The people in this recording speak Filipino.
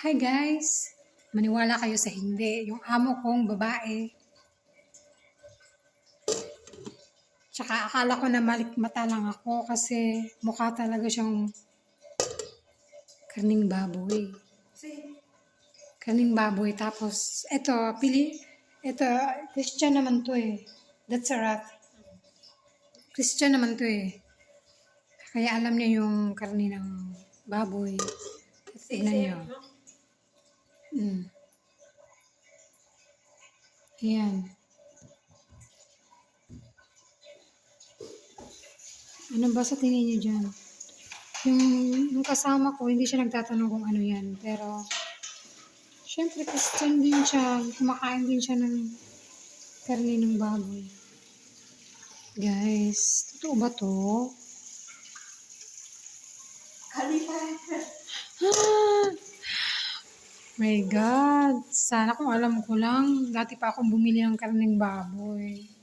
Hi guys! Maniwala kayo sa hindi. Yung amo kong babae. Tsaka akala ko na malikmata lang ako kasi mukha talaga siyang karning baboy. Karning baboy. Tapos, eto, pili, eto, Christian naman to eh. That's a rat. Christian naman to eh. Kaya alam niya yung karni ng baboy. Tignan niyo. Mm. Ayan. Ano ba sa tingin niyo dyan? Yung, yung kasama ko, hindi siya nagtatanong kung ano yan. Pero, syempre, Christian din siya. Kumakain din siya ng karni ng baboy. Guys, totoo ba to? Ah! My God. Sana kung alam ko lang, dati pa akong bumili ng karning baboy.